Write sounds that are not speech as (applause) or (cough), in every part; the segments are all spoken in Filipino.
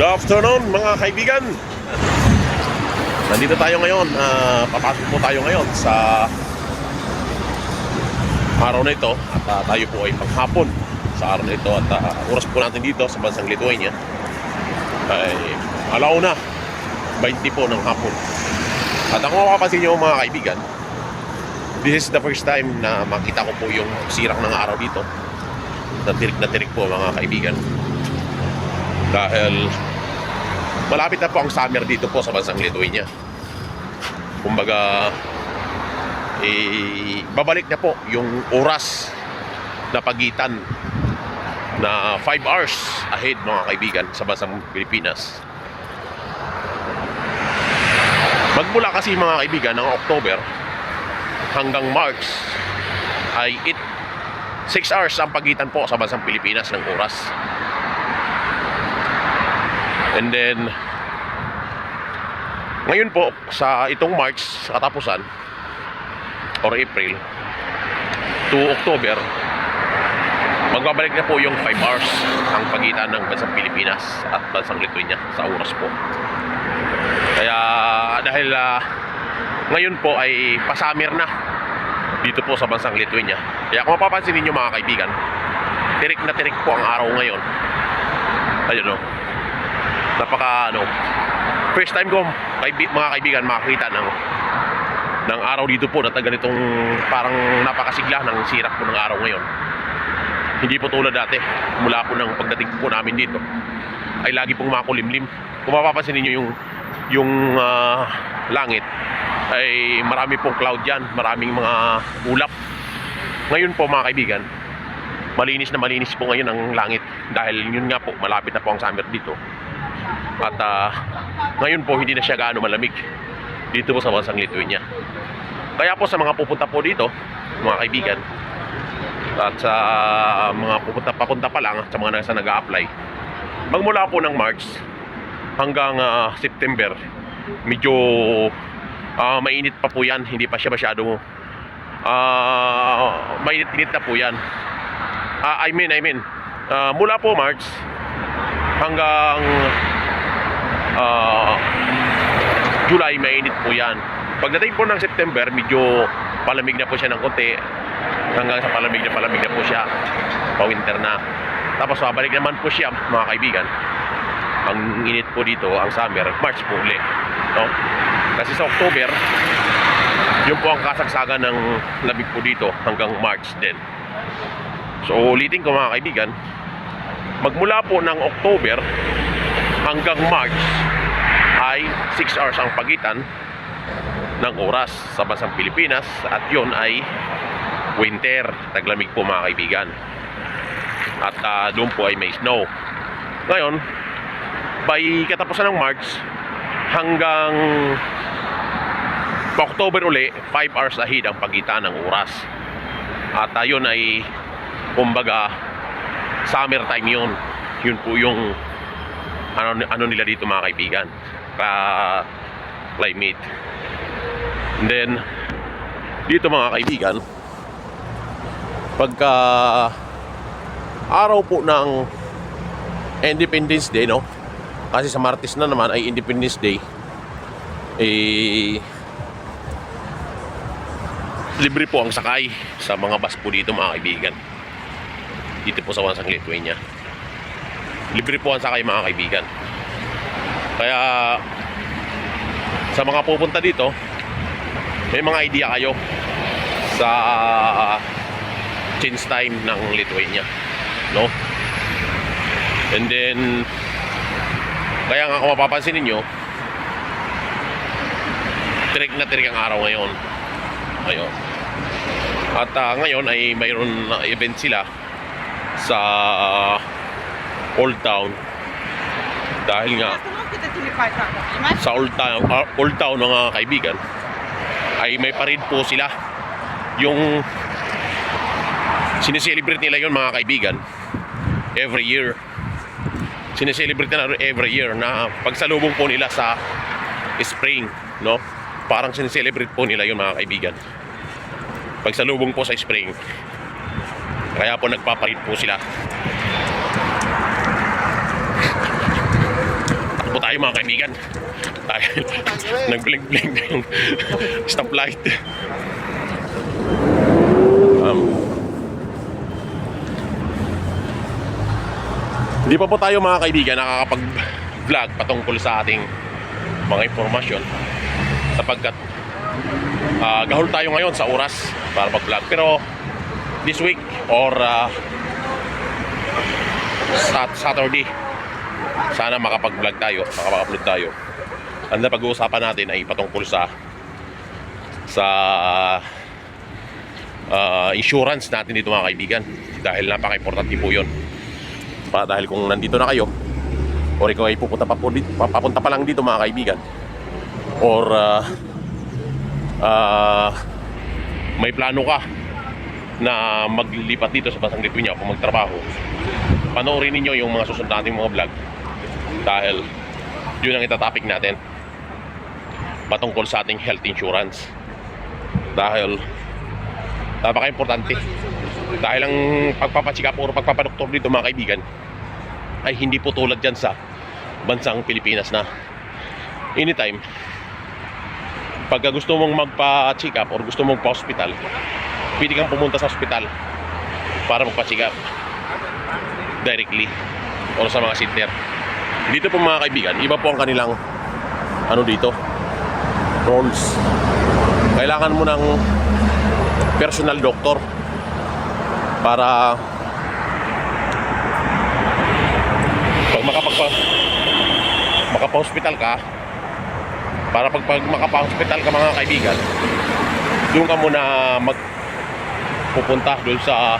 Good afternoon mga kaibigan. Nandito tayo ngayon ah, Papasok po tayo ngayon sa Araw na ito At ah, tayo po ay panghapon Sa araw na ito At ah, oras po natin dito sa bansang Lithuania Ay alauna 20 po ng hapon. At ako mapapansin nyo mga kaibigan This is the first time na makita ko po yung sirang ng araw dito. Na tirik na tirik po mga kaibigan. Dahil malapit na po ang summer dito po sa bansang Lithuania. Kumbaga, eh, babalik na po yung oras na pagitan na 5 hours ahead mga kaibigan sa bansang Pilipinas. Magmula kasi mga kaibigan ng October hanggang March ay it 6 hours ang pagitan po sa bansang Pilipinas ng oras. And then, ngayon po, sa itong March, sa katapusan, or April, to October, magbabalik na po yung 5 hours ang pagitan ng bansang Pilipinas at bansang Lithuania sa oras po. Kaya, dahil ah, ngayon po ay pasamir na dito po sa bansang Lithuania. Kaya kung mapapansin ninyo mga kaibigan, tirik na tirik po ang araw ngayon. Ayun o. Napaka ano, first time ko kaibi, mga kaibigan makakita ng ng araw dito po na ganitong parang napakasigla ng sirap po ng araw ngayon. Hindi po tulad dati, mula po ng pagdating po namin dito, ay lagi pong makulimlim. Kung mapapansin ninyo yung yung ah, langit, ay marami pong cloud yan, maraming mga ulap. Ngayon po mga kaibigan, malinis na malinis po ngayon ang langit dahil yun nga po, malapit na po ang summer dito. At ah, ngayon po hindi na siya gaano malamig dito po sa bansang Lithuania. Kaya po sa mga pupunta po dito, mga kaibigan, at sa mga pupunta papunta pa lang sa mga nasa nag-a-apply, magmula po ng March hanggang ah, September, medyo Ah, mainit pa po yan, hindi pa siya masyado ah mainit-init na po yan. Ah, I mean, I mean, ah, mula po March hanggang ah, July, mainit po yan. Pagdating po ng September, medyo palamig na po siya ng konti. Hanggang sa palamig na palamig na po siya. Pa-winter na. Tapos babalik naman po siya, mga kaibigan. Ang init po dito, ang summer, March po uli. No? Kasi sa October, yun po ang kasagsagan ng lamig po dito hanggang March din. So ulitin ko mga kaibigan, magmula po ng October hanggang March 6 hours ang pagitan ng oras sa bansang Pilipinas at yun ay winter, taglamig po mga kaibigan. At ah, doon po ay may snow. Ngayon, by katapusan ng March hanggang October uli, 5 hours ahead ang pagitan ng oras. At ayun ay kumbaga summer time yun. Yun po yung ano, ano nila dito mga kaibigan. Ka climate. And then dito mga kaibigan pagka araw po ng Independence Day, no? Kasi sa Martes na naman ay Independence Day. Eh, libre po ang sakay sa mga bus po dito mga kaibigan. Dito po sa Wansang Lithuania. Libre po ang sakay mga kaibigan. Kaya sa mga pupunta dito, may mga idea kayo sa change time ng Lithuania. No? And then, kaya nga kung mapapansin ninyo, tirik na tirik ang araw ngayon. Ayun. At ah, ngayon ay mayroon na event sila sa ah, Old Town. Dahil nga sa old town, uh, old town ng uh, kaibigan ay may parade po sila. Yung sineselebrate nila yon mga kaibigan every year. Sineselebrate nila every year na pagsalubong po nila sa spring, no? Parang sineselebrate po nila yon mga kaibigan. Pagsalubong po sa spring. Kaya po nagpaparit po sila. Tayo mga kaibigan. Dahil (laughs) nag-blink-blink na yung (laughs) stoplight. Um, hindi pa po tayo mga kaibigan nakakapag-vlog patungkol sa ating mga impormasyon sapagkat ah, gahol tayo ngayon sa oras para mag-vlog. Pero this week or Sat Saturday sana makapag-vlog tayo, makapag-upload tayo. Ang na pag-uusapan natin ay patungkol sa sa ah, insurance natin dito mga kaibigan dahil napaka-importante po 'yon. Pa dahil kung nandito na kayo or ikaw ay pupunta pa, po dito, papunta pa lang dito mga kaibigan or ah, ah, may plano ka na maglipat dito sa Basang Lithuania o magtrabaho panoorin ninyo yung mga susunod nating mga vlog dahil yun ang itatopic natin patungkol sa ating health insurance dahil napaka-importante dahil ang pagpapacheck up o pagpapadoktor dito mga kaibigan ay hindi po tulad dyan sa bansang Pilipinas na anytime pagka gusto mong magpa-check up or gusto mong pa-hospital pwede kang pumunta sa hospital para magpa-check up directly or sa mga center. Dito po mga kaibigan, iba po ang kanilang ano dito, roles. Kailangan mo ng personal doctor para pag makapagpa makapa-hospital ka para pag, pag makapa-hospital ka mga kaibigan doon ka muna mag pupunta doon sa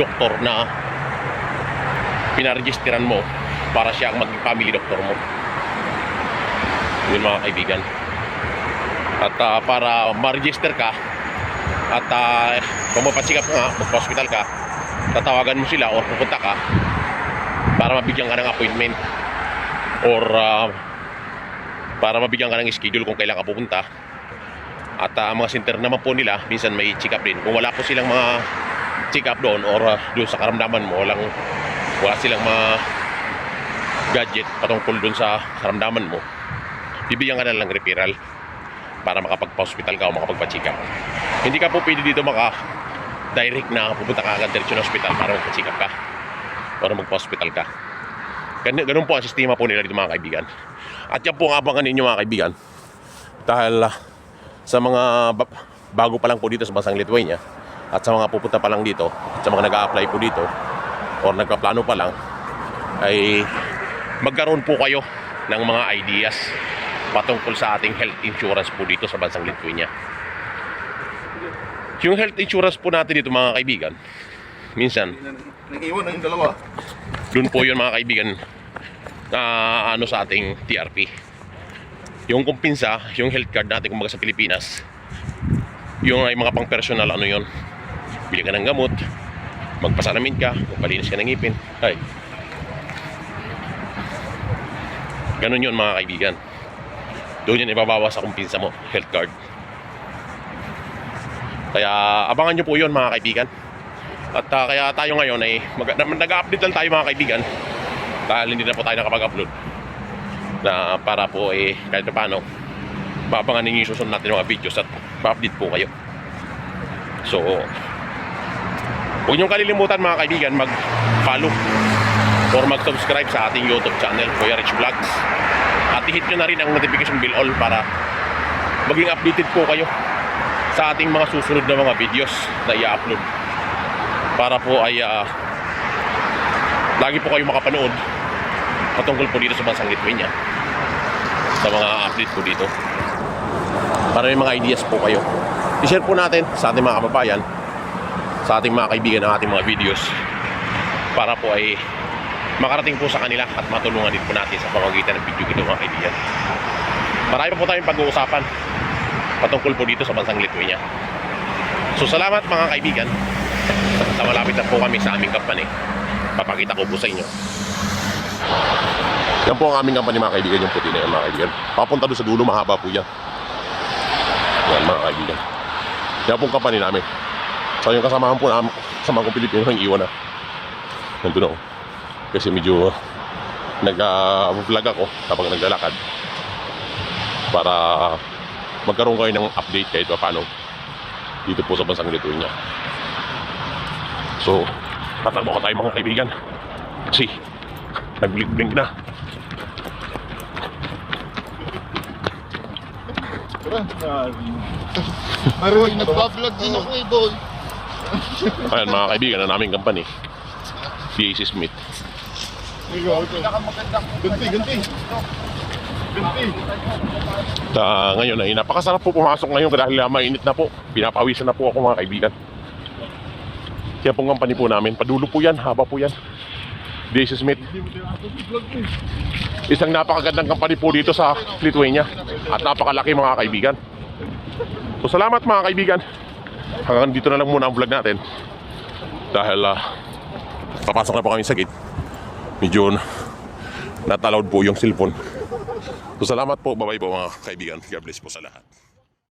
doktor na pinaregisteran mo para siya ang maging family doctor mo. Yun mga kaibigan. At ah, para ma-register ka at uh, kung mapasikap ka nga, magpa-hospital ka, tatawagan mo sila or pupunta ka para mabigyan ka ng appointment or ah, para mabigyan ka ng schedule kung kailan ka pupunta. At ah, mga center naman po nila, minsan may check up din. Kung wala po silang mga check up doon or ah, doon sa karamdaman mo, walang wala silang mga gadget patungkol dun sa karamdaman mo, bibigyan ka na lang referral para makapagpa-hospital ka o makapagpa-check up. Hindi ka po pwede dito maka direct na pupunta ka agad diretso ng hospital para magpa-check up ka para magpa-hospital ka. Ganun, ganun po ang sistema po nila dito mga kaibigan. At yan po ang abangan ninyo mga kaibigan. Dahil ah, sa mga ba- bago pa lang po dito sa bansang Lithuania at sa mga pupunta pa lang dito at sa mga nag-a-apply po dito or nagpaplano pa lang ay magkaroon po kayo ng mga ideas patungkol sa ating health insurance po dito sa bansang Lithuania. Yung health insurance po natin dito mga kaibigan, minsan, Nag-iwan na yung dalawa. doon po yun mga kaibigan na ano sa ating TRP. Yung kumpinsa, yung health card natin kumbaga sa Pilipinas, yung ay mga pang personal ano yun. Bili ka ng gamot, magpasalamin ka, magpalinis ka ng ngipin. Ay. Ganun yun mga kaibigan. Doon yan ibabawa sa kumpinsa mo, health card. Kaya abangan nyo po yun mga kaibigan. At ah, kaya tayo ngayon ay nag-update lang tayo mga kaibigan dahil hindi na po tayo nakapag-upload na para po eh kahit paano babangan ninyo yung susunod natin mga videos at pa-update po kayo so huwag niyong kalilimutan mga kaibigan mag-follow or mag-subscribe sa ating YouTube channel Kuya Rich Vlogs. At i-hit nyo na rin ang notification bell all para maging updated po kayo sa ating mga susunod na mga videos na i-upload. Para po ay ah, lagi po kayo makapanood patungkol po dito sa bansang Lithuania. Sa mga update po dito. Para may mga ideas po kayo. I-share po natin sa ating mga kababayan sa ating mga kaibigan ng ating mga videos. Para po ay makarating po sa kanila at matulungan din po natin sa pamamagitan ng video ito mga kaibigan. Marami pa po tayong pag-uusapan patungkol po dito sa bansang Lithuania. So salamat mga kaibigan sa malapit na po kami sa aming company papakita ko po sa inyo. Yan po ang aming company mga kaibigan. Yung puti na yan mga kaibigan. Papunta doon sa dulo mahaba po yan. Yan mga kaibigan. Yan po ang company namin. So yung kasamahan po namin kasama kong Pilipino yung iwan na. Nandun ako kasi medyo nag-vlog ako habang naglalakad para magkaroon kayo ng update kahit pa paano dito po sa bansang Lithuania. So, tatakbo ko tayo mga kaibigan. Kasi, nag-blink-blink na. Maroy, nagpa-vlog din ako eh, boy. Ayan mga kaibigan na naming company. PAC Smith. Ganti, ganti. Ganti. At ah, ngayon ay napakasarap po pumasok ngayon dahil uh, mainit na po. Pinapawisan na po ako mga kaibigan. Kaya pong company po namin, padulo po yan, haba po yan. PAC Smith. Isang napakagandang company po dito sa Lithuania at napakalaki mga kaibigan. So salamat mga kaibigan. Hanggang dito na lang muna ang vlog natin. Dahil ah, papasok na po kami sa gate. Medyo natalawd po yung cellphone. So salamat po. Bye-bye po mga kaibigan. God bless po sa lahat.